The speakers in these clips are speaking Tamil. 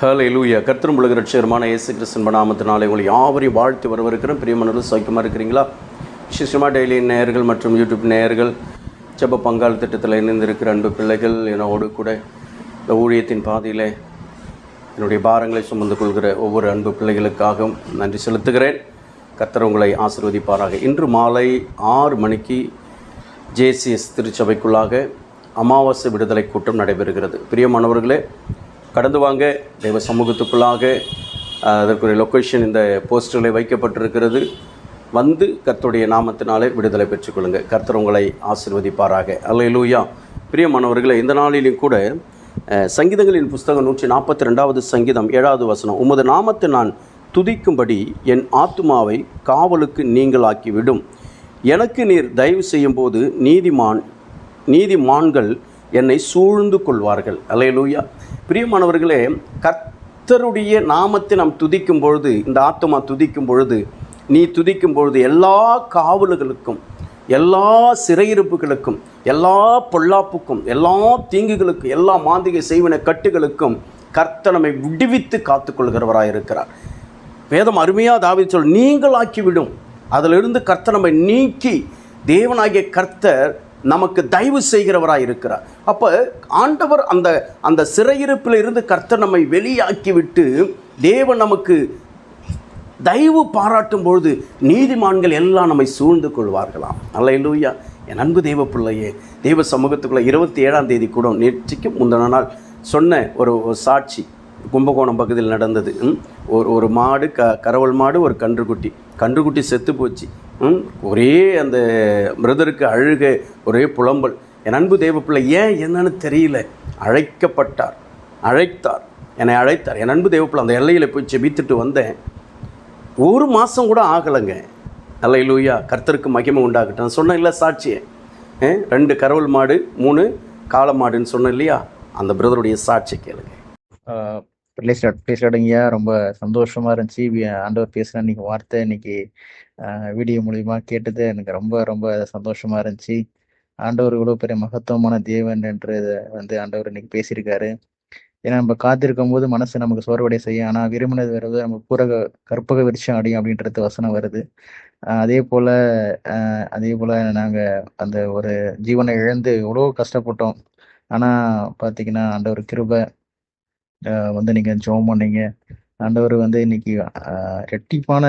ஹலே லூயா கர்த்தரும் உலக ரட்சகரமான இயேசு கிறிஸ்தன் நாமத்தினாலே உங்களை யாவரையும் வாழ்த்து வரவிருக்கிறோம் பிரியமனர்கள் சௌக்கியமாக இருக்கிறீங்களா? சிஸ்டமா டெய்லி நேயர்கள் மற்றும் யூடியூப் நேயர்கள் ஜெப பங்காள் திட்டத்தில் இணைந்திருக்கிற அன்பு பிள்ளைகள் என்னோடு கூட இந்த ஊழியத்தின் பாதையில் என்னுடைய பாரங்களை சுமந்து கொள்கிற ஒவ்வொரு அன்பு பிள்ளைகளுக்காகவும் நன்றி செலுத்துகிறேன். கர்த்தர் உங்களை ஆசீர்வதிப்பாராக. இன்று மாலை ஆறு மணிக்கு ஜேசிஎஸ் திருச்சபைக்குள்ளாக அமாவாசை விடுதலை கூட்டம் நடைபெறுகிறது. பிரியமானவர்களே கடந்து வாங்க. தெய்வ சமூகத்துக்குள்ளாக அதற்குரிய லொக்கேஷன் இந்த போஸ்டரில் வைக்கப்பட்டிருக்கிறது. வந்து கர்த்தருடைய நாமத்தினாலே விடுதலை பெற்றுக்கொள்ளுங்க கர்த்தர் உங்களை அல்ல அல்லேலூயா. பிரியமானவர்களை இந்த நாளிலும் கூட சங்கீதங்களின் புஸ்தகம் நூற்றி நாற்பத்தி ரெண்டாவது சங்கீதம் ஏழாவது வசனம் உமது நாமத்தை நான் துதிக்கும்படி என் ஆத்துமாவை காவலுக்கு நீங்களாக்கிவிடும். எனக்கு நீர் தயவு செய்யும்போது நீதிமான் நீதிமான்கள் என்னை சூழ்ந்து கொள்வார்கள். அலையலூயா பிரியமானவர்களே கர்த்தருடைய நாமத்தை நாம் துதிக்கும் பொழுது இந்த ஆத்மா துதிக்கும் பொழுது நீ துதிக்கும் பொழுது எல்லா காவல்களுக்கும் எல்லா சிறையிருப்புகளுக்கும் எல்லா பொல்லாப்புக்கும் எல்லா தீங்குகளுக்கும் எல்லா மாந்திகை செய்வன கட்டுகளுக்கும் கர்த்தர் நம்மை விடுவித்து காத்துக்கொள்கிறவராக இருக்கிறார். வேதம் அருமையாக தாவி சொல் நீங்களாக்கிவிடும். அதிலிருந்து கர்த்தர் நம்மை நீக்கி தேவனாகிய கர்த்தர் நமக்கு தயவு செய்கிறவராக இருக்கிறார். அப்போ ஆண்டவர் அந்த அந்த சிறையிருப்பில் இருந்து கர்த்தர் நம்மை வெளியாக்கி விட்டு தேவன் நமக்கு தயவு பாராட்டும் பொழுது நீதிமான்கள் எல்லாம் நம்மை சூழ்ந்து கொள்வார்களாம். அல்லையிலூயா என் அன்பு தெய்வ பிள்ளையே தெய்வ சமூகத்துக்குள்ளே இருபத்தி ஏழாம் தேதி கூட நேற்றுக்கு முந்தின நாள் சொன்ன ஒரு ஒரு சாட்சி கும்பகோணம் பகுதியில் நடந்தது. ஒரு ஒரு மாடு க கரவல் மாடு ஒரு கன்றுக்குட்டி. கன்றுக்குட்டி செத்து போச்சு. ஒரே அந்த பிரதருக்கு அழுக ஒரே புலம்பல். என் அன்பு தெய்வ பிள்ளை ஏன் என்னன்னு தெரியல. அழைக்கப்பட்டார். அழைத்தார். என்னை அழைத்தார். என் அன்பு தெய்வ பிள்ளை அந்த எல்லையில் போய் செபித்துட்டு வந்தேன். ஒரு மாதம் கூட ஆகலைங்க. நல்ல லூயா கர்த்தருக்கு மகிமை உண்டாகட்டும். நான் சொன்னேன் இல்லை சாட்சியே ரெண்டு கரவல் மாடு மூணு காளை மாடுன்னு சொன்னேன் இல்லையா? அந்த பிரதருடைய சாட்சி கேளுங்க. ப்ளீஸ் ப்ளீஸ் ஐயா ரொம்ப சந்தோஷமா இருந்துச்சு. ஆண்டவர் பேசுன இன்னைக்கு வார்த்தை இன்னைக்கு வீடியோ மூலியமா கேட்டது எனக்கு ரொம்ப ரொம்ப சந்தோஷமா இருந்துச்சு. ஆண்டவர் இவ்வளவு பெரிய மகத்துவமான தேவன் என்று வந்து ஆண்டவர் இன்னைக்கு பேசியிருக்காரு. ஏன்னா நம்ம காத்திருக்கும் போது மனசு நமக்கு சோர்வடைய செய்யும். ஆனா விரும்பினது வருவது நம்ம பூரக கற்பக விருட்சம் அடையும் அப்படின்றது வசனம் வருது. அதே போல அதே போல நாங்க அந்த ஒரு ஜீவனை இழந்து எவ்வளோ கஷ்டப்பட்டோம். ஆனா பாத்தீங்கன்னா ஆண்டவர் கிருபை வந்து நீங்க ஜோம் பண்ணீங்க. ஆண்டவர் வந்து இன்னைக்கு ரெட்டிப்பான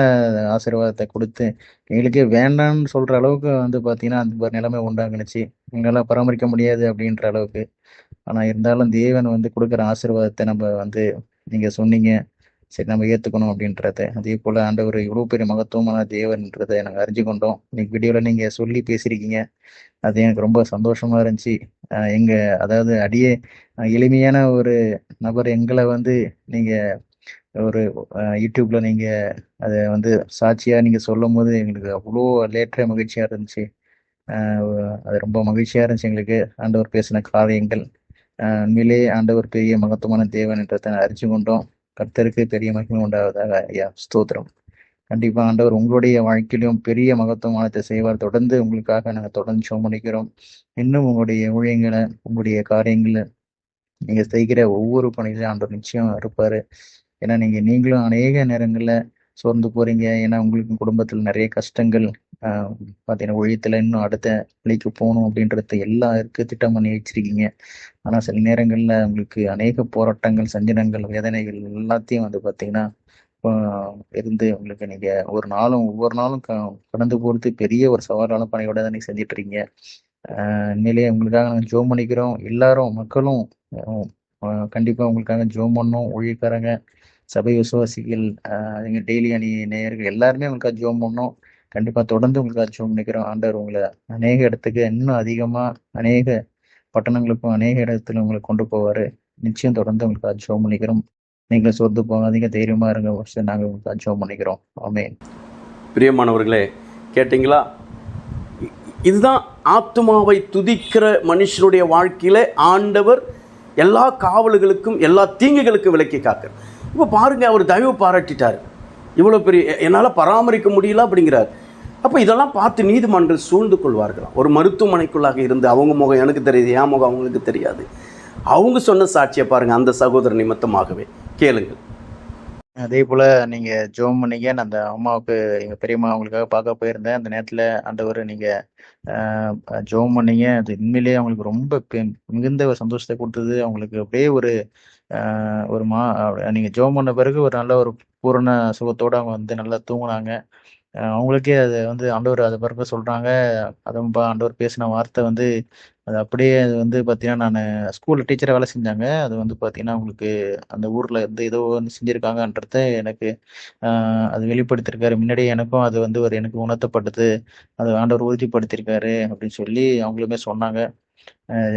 ஆசீர்வாதத்தை கொடுத்து எங்களுக்கே வேண்டாம்னு சொல்ற அளவுக்கு வந்து பாத்தீங்கன்னா அந்த நிலைமை உண்டாங்கனுச்சு எங்களால் பராமரிக்க முடியாது அப்படின்ற அளவுக்கு. ஆனா இருந்தாலும் தேவன் வந்து கொடுக்குற ஆசீர்வாதத்தை நம்ம வந்து நீங்க சொன்னீங்க. சரி நம்ம ஏற்றுக்கணும் அப்படின்றத. அதே போல் ஆண்டவர் இவ்வளோ பெரிய மகத்துவமான தேவன்ன்றதை நாங்கள் அறிஞ்சு கொண்டோம். இன்னைக்கு வீடியோவில் நீங்கள் சொல்லி பேசியிருக்கீங்க. அது எனக்கு ரொம்ப சந்தோஷமாக இருந்துச்சு. எங்கள் அதாவது அடியே எளிமையான ஒரு நபர் எங்களை வந்து நீங்கள் ஒரு யூடியூப்பில் யூடியூப்ல நீங்க அதை வந்து சாட்சியா நீங்க சொல்லும் போது எங்களுக்கு அவ்வளோ லேட்டாக மகிழ்ச்சியா இருந்துச்சு. அது ரொம்ப மகிழ்ச்சியா இருந்துச்சு எங்களுக்கு. ஆண்டவர் பேசின காரியங்கள். உண்மையிலேயே ஆண்டவர் பெரிய மகத்துவமான தேவன் என்றதை அறிஞ்சு கொண்டோம். கர்த்தருக்கு பெரிய மகிமை உண்டாவதாக ஐயா. ஸ்தோத்திரம். கண்டிப்பா ஆண்டவர் உங்களுடைய வாழ்க்கையிலும் பெரிய மகத்துவமானத்தை செய்வார் தொடர்ந்து உங்களுக்காக நாங்கள் தொடர்ந்து ஷோ இன்னும் உங்களுடைய ஊழியங்களை உங்களுடைய காரியங்களை நீங்க செய்கிற ஒவ்வொரு பணியிலும் ஆண்டவர் நிச்சயம் இருப்பாரு. ஏன்னா நீங்க நீங்களும் அநேக நேரங்களில் சோர்ந்து போறீங்க. ஏன்னா உங்களுக்கு குடும்பத்தில் நிறைய கஷ்டங்கள் பார்த்தீங்கன்னா ஒழியத்தில் இன்னும் அடுத்த நிலைக்கு போகணும் அப்படின்றது எல்லாருக்கும் இருக்கு. திட்டம் பண்ணி வச்சிருக்கீங்க. ஆனால் சில நேரங்களில் உங்களுக்கு அநேக போராட்டங்கள் சஞ்சனங்கள் வேதனைகள் எல்லாத்தையும் வந்து பார்த்தீங்கன்னா இருந்து உங்களுக்கு நீங்கள் ஒரு நாளும் ஒவ்வொரு நாளும் க- கடந்து போகிறது பெரிய ஒரு சவாலான பணியோட தான் நீங்க செஞ்சுட்டு இருக்கீங்க. உண்மையிலேயே உங்களுக்காக நாங்கள் ஜோம் பண்ணிக்கிறோம். எல்லாரும் மக்களும் கண்டிப்பாக உங்களுக்காக ஜோம் பண்ணோம். ஒழிக்காரங்க சபை விசுவாசிகள் டெய்லி அணி நேயர்கள் எல்லாருமே உங்களுக்காக ஜோம் பண்ணோம். கண்டிப்பா தொடர்ந்து உங்களுக்காக ஜோம் பண்ணிக்கிறோம் ஆண்டவர் உங்களை அநேக இடத்துக்கு இன்னும் அதிகமா அநேக பட்டணங்களுக்கும் அநேக இடத்துல உங்களை கொண்டு போவாரு. நிச்சயம் தொடர்ந்து உங்களுக்காக ஜோம் பண்ணிக்கிறோம் நீங்களும் சொத்து போகாதீங்க. தைரியமா இருங்க வருஷம் நாங்கள் உங்களுக்காக ஜோம் பண்ணிக்கிறோம் ஆமே பிரியமானவர்களே கேட்டிங்களா? இதுதான் ஆத்மாவை துதிக்கிற மனுஷனுடைய வாழ்க்கையில ஆண்டவர் எல்லா காவல்களுக்கும் எல்லா தீங்குகளுக்கும் விலக்கி காக்கிறார். இப்போ பாருங்க அவர் தயவு பாராட்டிட்டார். இவ்வளோ பெரிய என்னால் பராமரிக்க முடியல அப்படிங்கிறார். அப்போ இதெல்லாம் பார்த்து நீதிமன்றம் சூழ்ந்து கொள்வார்களாம் ஒரு மருத்துவமனைக்குள்ளாக இருந்து அவங்க முகம் எனக்கு தெரியுது என் முகம் அவங்களுக்கு தெரியாது. அவங்க சொன்ன சாட்சியை பாருங்கள் அந்த சகோதர நிமித்தமாகவே. கேளுங்கள். அதே போல நீங்க ஜோம் பண்ணீங்க நான் அந்த அம்மாவுக்கு எங்க பெரியம்மா அவங்களுக்காக பார்க்க போயிருந்தேன். அந்த நேரத்துல ஆண்டவர் நீங்க ஆஹ் ஜெபம் பண்ணீங்க. அது உண்மையிலேயே அவங்களுக்கு ரொம்ப பெ- மிகுந்த ஒரு சந்தோஷத்தை கொடுத்தது. அவங்களுக்கு அப்படியே ஒரு ஆஹ் ஒரு மா நீங்கள் நீங்க ஜெபம் பண்ண பிறகு ஒரு நல்ல ஒரு பூரண சுகத்தோட அவங்க வந்து நல்லா தூங்கினாங்க. அவங்களுக்கே அது வந்து ஆண்டவர் அதை பிறப்ப சொல்கிறாங்க அதுவும் ஆண்டவர் பேசின வார்த்தை வந்து அது அப்படியே அது வந்து பார்த்தீங்கன்னா நான் ஸ்கூலில் டீச்சராக வேலை செஞ்சாங்க. அது வந்து பார்த்தீங்கன்னா உங்களுக்கு அந்த ஊரில் இருந்து ஏதோ வந்து செஞ்சுருக்காங்கன்றத எனக்கு அது வெளிப்படுத்தியிருக்காரு முன்னாடியே எனக்கும் அது வந்து ஒரு எனக்கு உணர்த்தப்பட்டது. அது ஆண்டவர் உறுதிப்படுத்தியிருக்காரு அப்படின்னு சொல்லி அவங்களுமே சொன்னாங்க.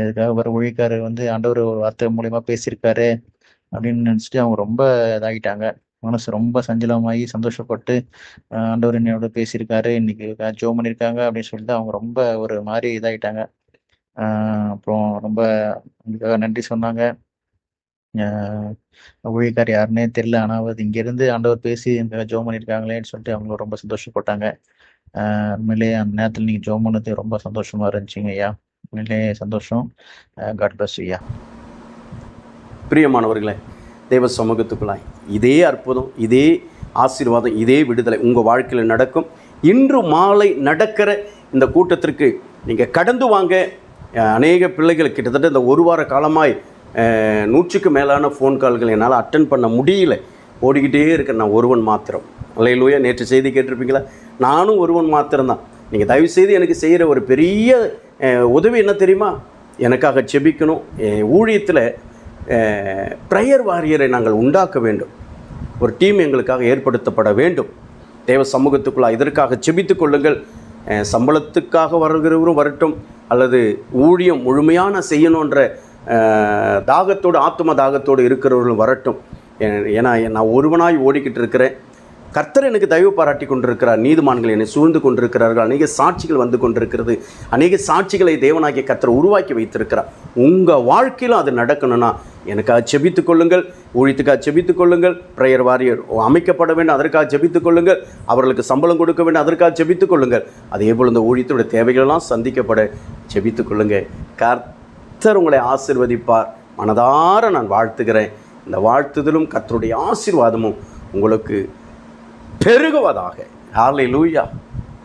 இதுக்காக வர ஊழியக்காரர் வந்து ஆண்டவர் ஒரு வார்த்தை மூலயமா பேசியிருக்காரு அப்படின்னு நினச்சிட்டு அவங்க ரொம்ப இதாகிட்டாங்க மனசு ரொம்ப சஞ்சலமாகி சந்தோஷப்பட்டு ஆண்டவர் என்னோட பேசியிருக்காரு இன்னைக்கு ஜோ பண்ணியிருக்காங்க அப்படின்னு சொல்லிட்டு அவங்க ரொம்ப ஒரு மாதிரி இதாகிட்டாங்க அப்புறம் ரொம்ப உங்களுக்காக நன்றி சொன்னாங்க. ஊழியக்கார் யாருன்னே தெரியல ஆனால் அது இங்கேருந்து ஆண்டவர் பேசி எனக்காக ஜோ பண்ணியிருக்காங்களேன்னு சொல்லிட்டு அவங்க ரொம்ப சந்தோஷப்பட்டாங்க. ஆஹ் உண்மையிலேயே அந்த நேரத்தில் நீங்கள் ஜோ பண்ணது ரொம்ப சந்தோஷமாக இருந்துச்சுங்க ஐயா. உண்மையிலேயே சந்தோஷம். காட் பிளஸ் ஐயா. பிரியமானவர்களே தேவ சமூகத்துக்குள்ளாய். இதே அற்புதம் இதே ஆசீர்வாதம் இதே விடுதலை உங்கள் வாழ்க்கையில் நடக்கும். இன்று மாலை நடக்கிற இந்த கூட்டத்திற்கு நீங்கள் கடந்து வாங்க. அநேக பிள்ளைகள் கிட்டத்தட்ட இந்த ஒரு வார காலமாய் நூற்றுக்கு மேலான ஃபோன் கால்கள் என்னால் அட்டன் பண்ண முடியல. ஓடிக்கிட்டே இருக்கேன் நான் ஒருவன் மாத்திரம். அல்லையிலூயா நேற்று செய்தி கேட்டிருப்பீங்களா? நானும் ஒருவன் மாத்திரம்தான். நீங்கள் தயவு செய்து எனக்கு செய்கிற ஒரு பெரிய உதவி என்ன தெரியுமா? எனக்காக செபிக்கணும். என் ஊழியத்தில் ப்ரையர் வாரியரை நாங்கள் உண்டாக்க வேண்டும். ஒரு டீம் எங்களுக்காக ஏற்படுத்தப்பட வேண்டும். தேவ சமூகத்துக்குள்ளே இதற்காக செபித்து கொள்ளுங்கள். சம்பளத்துக்காக வருகிறவரும் வரட்டும். அல்லது ஊழியம் முழுமையான செய்யணுன்ற தாகத்தோடு ஆத்ம தாகத்தோடு இருக்கிறவர்களும் வரட்டும். ஏ- ஏன்னா நான் ஒருவனாய் ஓடிக்கிட்டு இருக்கிறேன். கர்த்தர் எனக்கு தயவு பாராட்டி கொண்டிருக்கிறார். நீதிமான்கள் என்னை சூழ்ந்து கொண்டிருக்கிறார்கள். அநேக சாட்சிகள் வந்து கொண்டிருக்கிறது. அநேக சாட்சிகளை தேவனாகிய கர்த்தர் உருவாக்கி வைத்திருக்கிறார். உங்கள் வாழ்க்கையிலும் அது நடக்கணும்னா எனக்காக செபித்துக் கொள்ளுங்கள். ஊழியத்துக்காக செபித்துக் கொள்ளுங்கள். ப்ரேயர் வாரியர் அமைக்கப்பட வேண்டும். அதற்காக செபித்துக் கொள்ளுங்கள். அவர்களுக்கு சம்பளம் கொடுக்க வேண்டும். அதற்காக செபித்துக் கொள்ளுங்கள். அதே போல் இந்த ஊழியத்துடைய தேவைகளெல்லாம் சந்திக்கப்பட செபித்துக் கொள்ளுங்கள். கர்த்தர் உங்களை ஆசிர்வதிப்பார். மனதார நான் வாழ்த்துகிறேன். இந்த வாழ்த்துதலும் கர்த்தருடைய ஆசீர்வாதமும் உங்களுக்கு பெருகுவதாக. ஹாலை லூயா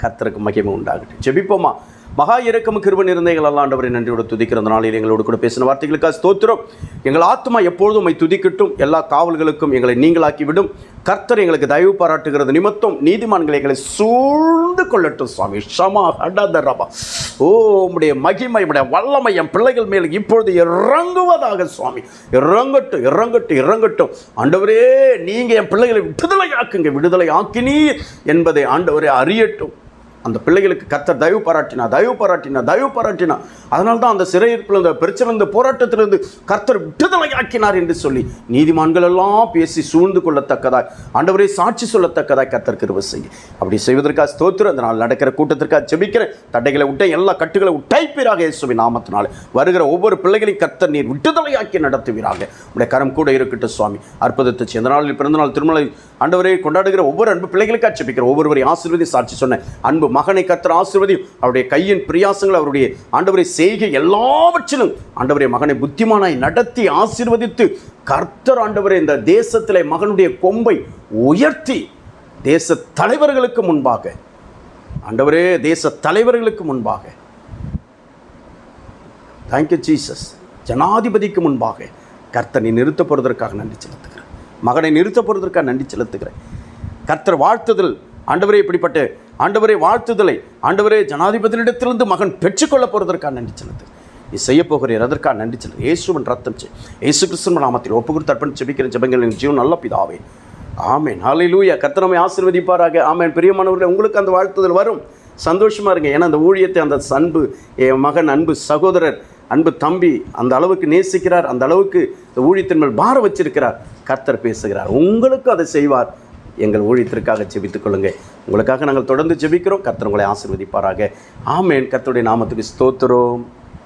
கர்த்தருக்கு மகிமை உண்டாகட்டும். ஜெபிப்போமா? மகா இறக்கம் கிருப எங்கள் அல்லாண்டவரை நன்றியோடு துதிக்கிற நாளில் எங்களோடு கூட பேசின வார்த்தைகளுக்காக ஸ்தோத்திரம். எங்கள் ஆத்மா எப்பொழுதும் உம்மை துதிக்கட்டும். எல்லா காவல்களுக்கும் எங்களை நீங்களாக்கி விடும் கர்த்தர் எங்களுக்கு தயவு பாராட்டுகிறது நிமித்தம் நீதிமான்களை எங்களை சூழ்ந்து கொள்ளட்டும் சுவாமி. ஷமா ஹடதரபா ஓ உம்முடைய மகிமை உடைய வல்லமை என் பிள்ளைகள் மேல் இப்பொழுது இறங்குவதாக சுவாமி. இறங்கட்டும் இறங்கட்டும் இறங்கட்டும். ஆண்டவரே நீங்கள் என் பிள்ளைகளை விடுதலை ஆக்குங்க விடுதலை ஆக்கினீர் என்பதை ஆண்டவரே அறியட்டும். அந்த பிள்ளைகளுக்கு கர்த்தர் தயவு பாராட்டினா தயவு பாராட்டினா தயவு பாராட்டினா. அதனால தான் அந்த சிறையிருப்பில் இந்த பிரச்சனை போராட்டத்திலிருந்து கர்த்தர் விடுதலை ஆக்கினார் என்று சொல்லி நீதிமான்கள் எல்லாம் பேசி சூழ்ந்து கொள்ளத்தக்கதாய் ஆண்டவரை சாட்சி சொல்லத்தக்கதாய் கர்த்தர் கிருபை செய்ய. அப்படி செய்வதற்காக ஸ்தோத்திரம். அந்த நாள் நடக்கிற கூட்டத்திற்காக ஜெபிக்கிறேன். தடைகளை விட்ட எல்லா கட்டுகளை உட்டைப்பீராக இயேசுவி நாமத்தினால. வருகிற ஒவ்வொரு பிள்ளைகளையும் கர்த்தர் நீர் விடுதலையாக்கி நடத்துவீராக. உடைய கரம் கூட இருக்கட்டும் சுவாமி. அற்புதத்தை செய்ய. இந்த நாளில் பிறந்தநாள் திருமலை ஆண்டவரை கொண்டாடுகிற ஒவ்வொரு அன்பு பிள்ளைகளுக்காக ஜெபிக்கிற ஒவ்வொருவரையும் ஆசீர்வதி சாட்சி சொன்ன அன்பு மகனை கர்த்தர் ஆசீர்வதி அவருடைய கையின் பிரியாசங்கள் அவருடைய ஆண்டவரை செய்கை எல்லாவற்றிலும் ஆண்டவரை மகனை புத்திமானாய் நடத்தி ஆசீர்வதித்து கர்த்தர் ஆண்டவரை இந்த தேசத்தில் மகனுடைய கொம்பை உயர்த்தி தேச தலைவர்களுக்கு முன்பாக ஆண்டவரே தேச தலைவர்களுக்கு முன்பாக தேங்க்யூ ஜீசஸ் ஜனாதிபதிக்கு முன்பாக கர்த்தனை நிறுத்த போகிறதற்காக நன்றி செலுத்துகிறேன். மகனை நிறுத்த போகிறதற்காக நன்றி செலுத்துகிறேன். கர்த்தர் வாழ்த்துதல். ஆண்டவரே இப்படிப்பட்ட ஆண்டவரே வாழ்த்துதலை. ஆண்டவரே ஜனாதிபதியிடத்திலிருந்து மகன் பெற்றுக்கொள்ள போகிறதற்காக நன்றி செலுத்து. நீ செய்ய போகிறீர் அதற்காக நன்றி செலுத்து. இயேசுவன் ரத்தம் செய் இயேசு கிறிஸ்துவ நாமத்தில் ஒப்பு கொடுத்து அர்ப்பணி ஜெபிக்கிற ஜபங்களின் ஜீவன் நல்ல பிதாவே. ஆமேன். ஹalleluya லூயா கத்தனமை ஆசீர்வதிப்பாராக. ஆமேன். பிரியமானவர்களே உங்களுக்கு அந்த வாழ்த்துதல் வரும். சந்தோஷமா இருங்க. ஏன்னா அந்த ஊழியத்தை அந்த அன்பு என் மகன் அன்பு சகோதரர் அன்பு தம்பி அந்த அளவுக்கு நேசிக்கிறார். அந்த அளவுக்கு இந்த ஊழியத்தின் மேல் பார வச்சிருக்கிறார். கர்த்தர் பேசுகிறார். உங்களுக்கு அதை செய்வார். எங்கள் ஊழியத்திற்காக ஜெபித்துக் கொள்ளுங்கள். உங்களுக்காக நாங்கள் தொடர்ந்து ஜெபிக்கிறோம். கர்த்தர் உங்களை ஆசிர்வதிப்பாராக. ஆமேன். கர்த்தருடைய நாமத்துக்கு ஸ்தோத்திரம்.